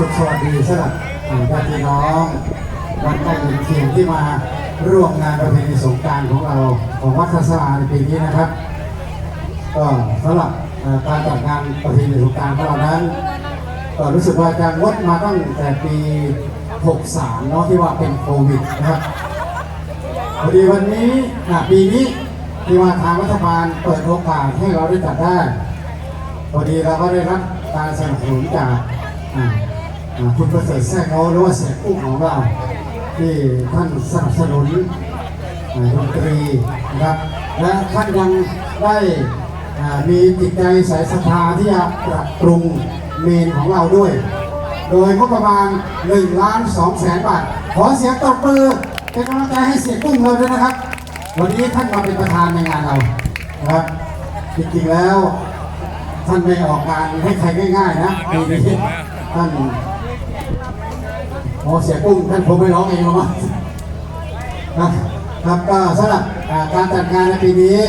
สุขสวัสดีสำหรับญาติพี่น้องวันใกล้เย็นเคียงที่มาร่วมงานประเพณีสงการของเราของวัดทัศาในปีนี้นะครับก็สำหรับการจัดงานประเพณีสงกรารของเรานั้นก็รู้สึกว่าจะงดมาตั้งแต่ปี 63 เนาะที่ว่าเป็นโควิดนะครับพอดีวันนี้ปีนี้ที่ว่าทางรัฐบาลเปิดโอกาสให้เราได้จัดได้พอดีเราก็ได้รับการสนับสนุนจาก คุณประเสริฐแท้โงหรือว่าเสียกุ้งของเราที่ท่านสนับสนุนดนตรีนะครับและท่านยังได้มีจิตใจสายศรัทธาที่จะปรับปรุงเมนของเราด้วย โดยงบประมาณ1ล้าน2แสนบาท ขอเสียงตบมือเป็นกำลังใจให้เสียกุ้งเราด้วยนะครับ วันนี้ท่านมาเป็นประธานในงานเรานะครับจริงๆแล้ว ท่านไม่ออกงานให้ใครง่ายๆนะปีนี้ท่าน โอเสียกุ้งท่านผมไปร้องเองมานะครับก็สำหรับการจัดงานในปีนี้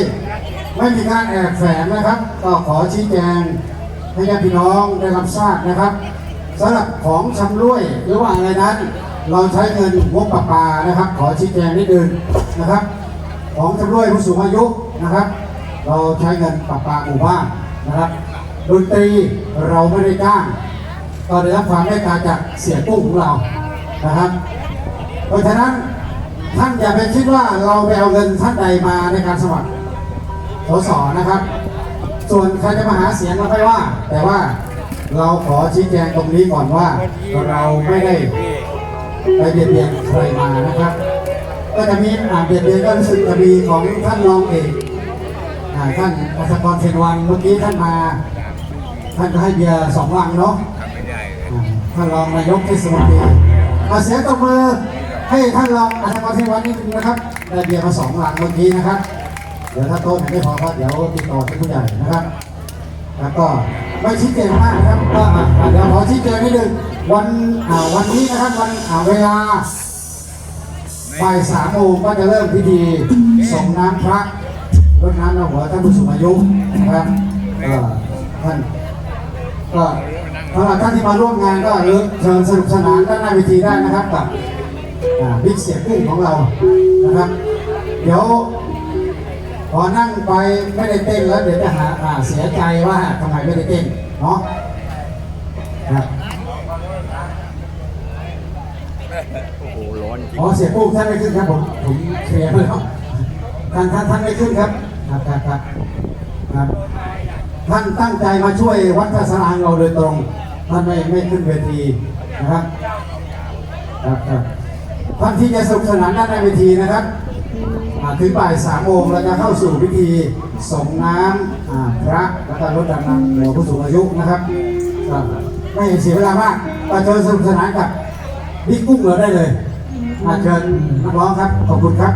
ไม่มีการแอบแฝงนะครับ ก็ขอชี้แจงให้ญาติพี่น้องได้รับทราบนะครับสำหรับของชำร่วยหรือว่าอะไรนั้น เราใช้เงินงบประปานะครับ ขอชี้แจงนิดนึงนะครับ ของชำร่วยผู้สูงอายุนะครับ เราใช้เงินประปาหมู่บ้านนะครับดนตรีเราไม่ได้จ้างก็ได้รับความเมตตาจากเสียกุ้งของเรา นะครับ เพราะฉะนั้นท่านอย่าไปคิดว่าเราไปเอาเงินท่านใดมาในการสมัครสสนะครับ ส่วนใครจะมาหาเสียงเราไม่ว่า แต่ว่าเราขอชี้แจงตรงนี้ก่อนว่าเราไม่ได้ไปเบียดเบียนใครมานะครับ ก็จะมีอ่าเบียดเบียนก็รู้สึกจะมีของท่านรองเอกอ่าท่านอัศกรเซนวันเมื่อกี้ท่านมาท่านก็ให้เบียร์สองลังเนาะท่านรองนายกเทศมนตรี มาเสียงตบมือให้ท่านรองอัศกรเซนวันนิดนึงนะครับได้เบียร์มาสองลังเมื่อกี้นะครับ เดี๋ยวถ้าโต๊ะไหนไม่พอก็เดี๋ยวติดต่อท่านผู้ใหญ่นะครับ แล้วก็ไม่ชี้แจงมากนะครับก็อะอะเดี๋ยวขอชี้แจงนิดนึงวันอ่าวันนี้นะครับวันอ่าเวลาบ่ายสามโมงก็จะเริ่มพิธีส่งน้ำพระรดน้ำดำหัวท่านผู้สูงอายุนะครับท่านก็ สำหรับท่านที่มาร่วมงานก็เลิกเชิญสนุกสนานด้านหน้าเวทีได้นะครับกับบิ๊กเสียกุ้งของเรานะครับ เดี๋ยวพอนั่งไปไม่ได้เต้นแล้วเดี๋ยวจะหาเสียใจว่าทำไมไม่ได้เต้นเนาะครับโอ้โหร้อนจริงอ๋อเสียปุ๊บท่านไม่ขึ้นครับผมผมเคลียร์ไปแล้วท่านท่านท่านไม่ขึ้นครับ ครับครับครับครับ ท่านตั้งใจมาช่วยวัดพระสรางเราโดยตรง ท่านไม่ไม่ขึ้นเวทีนะครับครับครับท่านที่จะสนุกสนานด้านในเวทีนะครับถึงบ่ายสามโมงเราจะเข้าสู่พิธีส่งน้ำอ่าพระแล้วก็รถดำน้ำหัวผู้สูงอายุนะครับ ไม่เสียเวลามากก็เชิญสนุกสนานกับบิ๊กกุ้งเราได้เลยอาเชิญนักร้องครับ ขอบคุณครับ